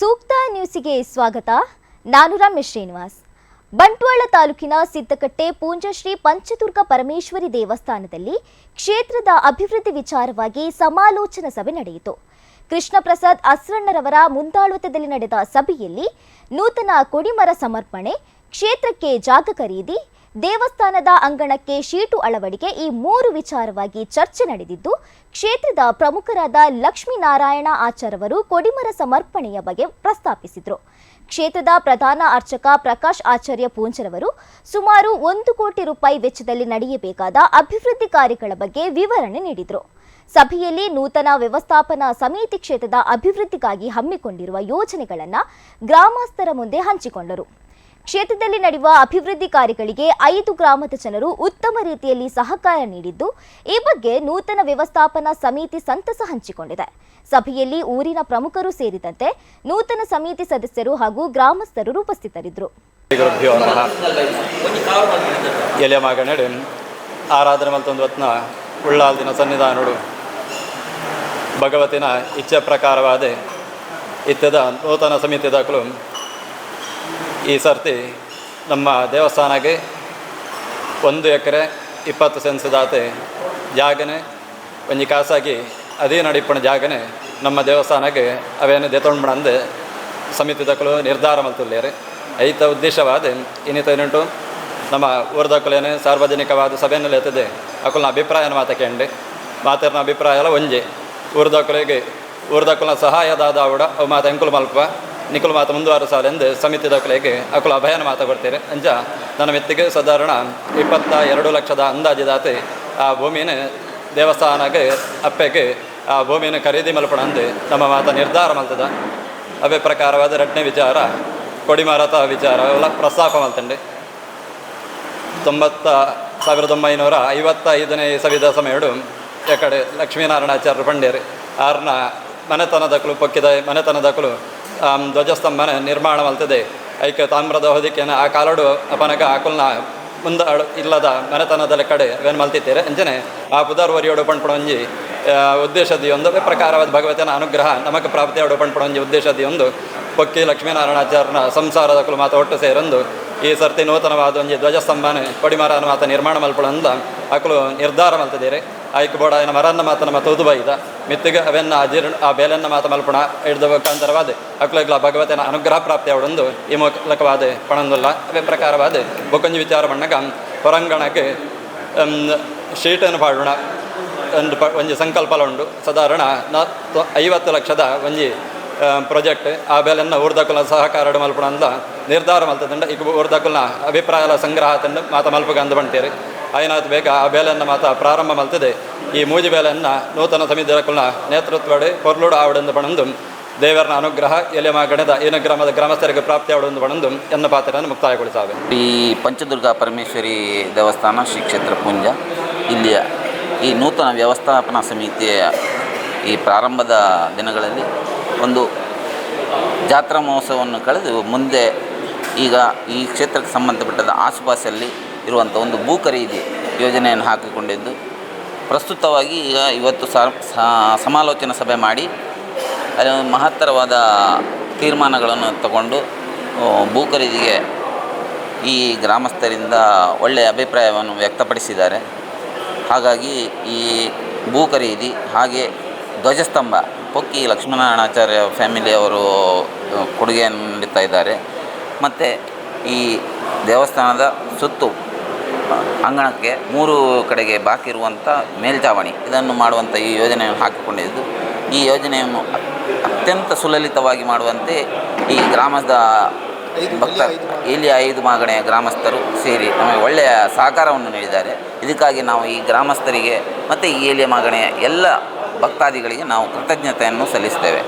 ಸೂಕ್ತ ನ್ಯೂಸಿಗೆ ಸ್ವಾಗತ. ನಾನು ರಮೇಶ್ ಶ್ರೀನಿವಾಸ್. ಬಂಟ್ವಾಳ ತಾಲೂಕಿನ ಸಿದ್ದಕಟ್ಟೆ ಪೂಂಜಶ್ರೀ ಪಂಚದುರ್ಗ ಪರಮೇಶ್ವರಿ ದೇವಸ್ಥಾನದಲ್ಲಿ ಕ್ಷೇತ್ರದ ಅಭಿವೃದ್ಧಿ ವಿಚಾರವಾಗಿ ಸಮಾಲೋಚನಾ ಸಭೆ ನಡೆಯಿತು. ಕೃಷ್ಣ ಪ್ರಸಾದ್ ಅಸ್ರಣ್ಣರವರ ಮುಂದಾಳತ್ವದಲ್ಲಿ ನಡೆದ ಸಭೆಯಲ್ಲಿ ನೂತನ ಕೊಡಿಮರ ಸಮರ್ಪಣೆ, ಕ್ಷೇತ್ರಕ್ಕೆ ಜಾಗ ಖರೀದಿ ದೇವಸ್ಥಾನದ ಅಂಗಣಕ್ಕೆ ಶೀಟು ಅಳವಡಿಕೆ ಈ ಮೂರು ವಿಚಾರವಾಗಿ ಚರ್ಚೆ ನಡೆದಿದ್ದು, ಕ್ಷೇತ್ರದ ಪ್ರಮುಖರಾದ ಲಕ್ಷ್ಮೀನಾರಾಯಣ ಆಚಾರ್ಯವರು ಕೊಡಿಮರ ಸಮರ್ಪಣೆಯ ಬಗ್ಗೆ ಪ್ರಸ್ತಾಪಿಸಿದರು. ಕ್ಷೇತ್ರದ ಪ್ರಧಾನ ಅರ್ಚಕ ಪ್ರಕಾಶ್ ಆಚಾರ್ಯ ಪೂಂಜರವರು ಸುಮಾರು ಒಂದು ಕೋಟಿ ರೂಪಾಯಿ ವೆಚ್ಚದಲ್ಲಿ ನಡೆಯಬೇಕಾದ ಅಭಿವೃದ್ಧಿ ಕಾರ್ಯಗಳ ಬಗ್ಗೆ ವಿವರಣೆ ನೀಡಿದರು. ಸಭೆಯಲ್ಲಿ ನೂತನ ವ್ಯವಸ್ಥಾಪನಾ ಸಮಿತಿ ಕ್ಷೇತ್ರದ ಅಭಿವೃದ್ಧಿಗಾಗಿ ಹಮ್ಮಿಕೊಂಡಿರುವ ಯೋಜನೆಗಳನ್ನು ಗ್ರಾಮಸ್ಥರ ಮುಂದೆ ಹಂಚಿಕೊಂಡರು. ಕ್ಷೇತ್ರದಲ್ಲಿ ನಡೆಯುವ ಅಭಿವೃದ್ಧಿ ಕಾರ್ಯಗಳಿಗೆ ಐದು ಗ್ರಾಮದ ಜನರು ಉತ್ತಮ ರೀತಿಯಲ್ಲಿ ಸಹಕಾರ ನೀಡಿದ್ದು, ಈ ಬಗ್ಗೆ ನೂತನ ವ್ಯವಸ್ಥಾಪನಾ ಸಮಿತಿ ಸಂತಸ ಹಂಚಿಕೊಂಡಿದೆ. ಸಭೆಯಲ್ಲಿ ಊರಿನ ಪ್ರಮುಖರು ಸೇರಿದಂತೆ ನೂತನ ಸಮಿತಿ ಸದಸ್ಯರು ಹಾಗೂ ಗ್ರಾಮಸ್ಥರು ಉಪಸ್ಥಿತರಿದ್ದರು. ಆರಾಧನೆ ಉಳ್ಳಾಲ್ದಿನ ಸನ್ನಿಧಾನಡು ಭಗವತಿನ ಇಚ್ಛೆ ಪ್ರಕಾರವಾದ. ಇತ್ತದ ನೂತನ ಸಮಿತಿ ದಾಖಲು. ಈ ಸರ್ತಿ ನಮ್ಮ ದೇವಸ್ಥಾನಕ್ಕೆ ಒಂದು ಎಕರೆ ಇಪ್ಪತ್ತು ಸೆನ್ಸ್ ದಾತೆ ಜಾಗನೆ ಒಂಜಿ ಖಾಸಾಗಿ ಅದೇ ನಡಿಪಣ ಜಾಗನೆ ನಮ್ಮ ದೇವಸ್ಥಾನಕ್ಕೆ ಅವೇನು ದೆತೊಂಡ್ಮಣಂದು ಸಮಿತಿ ದಕ್ಕಲು ನಿರ್ಧಾರ ಮಲ್ತುಲ್ಲೇರೆ. ಐತ ಉದ್ದೇಶವಾದ ಇನ್ನಿತ ಏನುಂಟು ನಮ್ಮ ಊರ್ದಕ್ಕಲೇನೆ ಸಾರ್ವಜನಿಕವಾದ ಸಭೆಯಲ್ಲಿ ಎತ್ತದೆ. ಅಕುಲ್ನ ಅಭಿಪ್ರಾಯನ ಮಾತಕೆಂಡೆ ಮಾತಿನ ಅಭಿಪ್ರಾಯ ಎಲ್ಲ ಒಂಜೆ. ಊರ್ದಕ್ಕಲಿಗೆ ದಕ್ಕಲ ಸಹಾಯದಾದ ಅವಡ ಅವು ಮಾತ ಎಂಕುಲು ಮಲ್ಪ ನಿಕುಲು ಮಾತ ಸಾಲ ಎಂದು ಸಮಿತಿ ದಾಖಲೆಗೆ ಅಕುಲ ಅಭಯನ ಮಾತ ಕೊಡ್ತೀರಿ ಅಂಜ ನನ್ನ ಮೆತ್ತಿಗೆ ಸಾಧಾರಣ ಇಪ್ಪತ್ತ ಎರಡು ಲಕ್ಷದ ಅಂದಾಜಿದಾತೆ ಆ ಭೂಮಿನ ದೇವಸ್ಥಾನಕ್ಕೆ ಅಪ್ಪೆಗೆ ಆ ಭೂಮಿಯನ್ನು ಖರೀದಿ ಮಲ್ಪಣ ಅಂದು ನಮ್ಮ ಮಾತ ನಿರ್ಧಾರ ಮಲ್ತದ. ಅವೇ ಪ್ರಕಾರವಾದ ರಟ್ನೆ ವಿಚಾರ ಕೊಡಿಮಾರತ ವಿಚಾರ ಅವೆಲ್ಲ ಪ್ರಸ್ತಾಪ ಮಲ್ತಂಡೆ. ತೊಂಬತ್ತ ಸಾವಿರದ ಒಂಬೈನೂರ ಐವತ್ತೈದನೇ ಸವಿದ ಸಮಯಡು ಎಕಡೆ ಲಕ್ಷ್ಮೀನಾರಾಯಣಾಚಾರ್ಯರು ಪಂಡೇರಿ ಆರ್ನ ಮನೆತನದಕ್ಕಲು ಪೊಕ್ಕಿದ ಮನೆತನದಕ್ಕಲು ಆಮ್, ಧ್ವಜಸ್ತಂಭನ ಮಲ್ತದೆ ಐಕ್ಯ ತಾಮ್ರದ ಹೊದಿಕೆನ ಆ ಕಾಲಡು ಅಪನಗ ಆಕುಲ್ನ ಮುಂದ ಇಲ್ಲದ ಮನೆತನದ ಕಡೆ ಅವೇನು ಮಲ್ತಿದ್ದೇರೆ ಅಂಜನೆ ಆ ಪುದರ್ವರಿಯೋಡು ಪಂಡ್ಪಡೊಂಜಿ ಉದ್ದೇಶದಿ ಒಂದು ಪ್ರಕಾರವಾದ ಭಗವತನ ಅನುಗ್ರಹ ನಮಗೆ ಪ್ರಾಪ್ತಿಯೋಡು ಪಂಡ್ಪಡೊಂಜಿ ಉದ್ದೇಶದಿ ಒಂದು ಪೊಕ್ಕಿ ಲಕ್ಷ್ಮೀನಾರಾಯಣಾಚಾರ್ಯನ ಸಂಸಾರದ ಕುಲ ಮಾತ ಒಟ್ಟು ಸೇರಂದು, ಈ ಸರ್ತಿ ನೂತನವಾದ ಒಂಜಿ ಧ್ವಜಸ್ತಂಭನ ಕೊಡಿಮರನ ಮಾತ ನಿರ್ಮಾಣ ಮಲ್ಪಡಂದ ಆಕಲು ನಿರ್ಧಾರ ಮಲ್ತದೇರೆ ಆಯ್ಕೆ ಬೋಡ ಮರನ್ನ ಮಾತ ನಮ್ಮ ತೂದು ಬೈದ ಮಿತ್ತಿಗೆ ಅವೆನ್ನ ಅಜೀರ್ಣ ಆ ಬೇಲನ್ನ ಮಾತ ಮಲ್ಪಣ ಹಿಡಿದ ಮುಖಾಂತರವಾದ ಅಕ್ಲಗ್ಲ ಭಗವತನ ಅನುಗ್ರಹ ಪ್ರಾಪ್ತಿ ಅವಡೊಂದು ಈ ಮೂಲಕವಾದ ಪಣಂದುಲ್ಲ. ಅವೇ ಪ್ರಕಾರವಾದ ಬೊಕೊಂಜಿ ವಿಚಾರ ಬಣ್ಣಗ ಹೊರಂಗಣಕ್ಕೆ ಶೀಟನ್ನು ಪಾಡೋಣ. ಒಂದು ಪ ಒಂಜಿ ಸಂಕಲ್ಪಲ ಉಂಡು ಸಾಧಾರಣ ಐವತ್ತು ಲಕ್ಷದ ಒಂಜಿ ಪ್ರೊಜೆಕ್ಟ್, ಆ ಬೇಲನ್ನ ಊರ್ದಕುಲ ಸಹಕಾರ ಮಲ್ಪಣ ಅಂತ ನಿರ್ಧಾರ ಮಲ್ತದಂಡ. ಈಗ ಊರ್ದಕುಲ್ನ ಅಭಿಪ್ರಾಯಲ ಸಂಗ್ರಹ ತಂಡ ಮಾತ ಮಲ್ಪಗ ಅಂದು ಬಂಟೇರಿ. ಆಯ್ನಾತ್ ಬೇಗ ಆ ಬೇಲೆಯನ್ನು ಮಾತ್ರ ಪ್ರಾರಂಭ ಮಲ್ತದೆ ಈ ಮೂಜಿ ಬೇಲೆಯನ್ನು ನೂತನ ಸಮಿತಿಕುಲ್ನ ನೇತೃತ್ವಡಿ ಪೊರ್ಲುಡು ಆವಡೆಂದು ಪಣಂದು ದೇವರನ ಅನುಗ್ರಹ, ಎಲೆಮ ಗಣದ ಏನು ಗ್ರಾಮದ ಗ್ರಾಮಸ್ಥರಿಗೆ ಪ್ರಾಪ್ತಿ ಆವಡಂದು ಪಣಂದು ಎನ್ನ ಪಾತ್ರವನ್ನು ಮುಕ್ತಾಯಗೊಳಿಸಾವೆ. ಈ ಪಂಚದುರ್ಗಾ ಪರಮೇಶ್ವರಿ ದೇವಸ್ಥಾನ ಶ್ರೀ ಕ್ಷೇತ್ರ ಪುಂಜ. ಇಲ್ಲಿಯ ಈ ನೂತನ ವ್ಯವಸ್ಥಾಪನಾ ಸಮಿತಿಯ ಈ ಪ್ರಾರಂಭದ ದಿನಗಳಲ್ಲಿ ಒಂದು ಜಾತ್ರಾ ಮಹೋತ್ಸವವನ್ನು ಕಳೆದು ಮುಂದೆ ಈಗ ಈ ಕ್ಷೇತ್ರಕ್ಕೆ ಸಂಬಂಧಪಟ್ಟದ ಆಸುಪಾಸಲ್ಲಿ ಇರುವಂಥ ಒಂದು ಭೂ ಖರೀದಿ ಯೋಜನೆಯನ್ನು ಹಾಕಿಕೊಂಡಿದ್ದು. ಪ್ರಸ್ತುತವಾಗಿ ಈಗ ಇವತ್ತು ಸಮಾಲೋಚನಾ ಸಭೆ ಮಾಡಿ ಅಲ್ಲಿ ಮಹತ್ತರವಾದ ತೀರ್ಮಾನಗಳನ್ನು ತಗೊಂಡು ಭೂ ಖರೀದಿಗೆ ಈ ಗ್ರಾಮಸ್ಥರಿಂದ ಒಳ್ಳೆಯ ಅಭಿಪ್ರಾಯವನ್ನು ವ್ಯಕ್ತಪಡಿಸಿದ್ದಾರೆ. ಹಾಗಾಗಿ ಈ ಭೂ ಖರೀದಿ ಹಾಗೆ ಧ್ವಜಸ್ತಂಭ, ಪೊಕ್ಕಿ ಲಕ್ಷ್ಮೀನಾರಾಯಣಾಚಾರ್ಯ ಫ್ಯಾಮಿಲಿಯವರು ಕೊಡುಗೆಯನ್ನು ನೀಡುತ್ತಾ ಇದ್ದಾರೆ. ಮತ್ತು ಈ ದೇವಸ್ಥಾನದ ಸುತ್ತು ಅಂಗಣಕ್ಕೆ ಮೂರು ಕಡೆಗೆ ಬಾಕಿ ಇರುವಂಥ ಮೇಲ್ಛಾವಣಿ ಇದನ್ನು ಮಾಡುವಂಥ ಈ ಯೋಜನೆಯನ್ನು ಹಾಕಿಕೊಂಡಿದ್ದು. ಈ ಯೋಜನೆಯನ್ನು ಅತ್ಯಂತ ಸುಲಲಿತವಾಗಿ ಮಾಡುವಂತೆ ಈ ಗ್ರಾಮದ ಭಕ್ತ ಇಲ್ಲಿ ಐದು ಮಾಗಣೆಯ ಗ್ರಾಮಸ್ಥರು ಸೇರಿ ನಮಗೆ ಒಳ್ಳೆಯ ಸಹಕಾರವನ್ನು ನೀಡಿದ್ದಾರೆ. ಇದಕ್ಕಾಗಿ ನಾವು ಈ ಗ್ರಾಮಸ್ಥರಿಗೆ ಮತ್ತು ಈ ಏಲಿಯ ಮಾಗಣೆಯ ಎಲ್ಲ ಭಕ್ತಾದಿಗಳಿಗೆ ನಾವು ಕೃತಜ್ಞತೆಯನ್ನು ಸಲ್ಲಿಸ್ತೇವೆ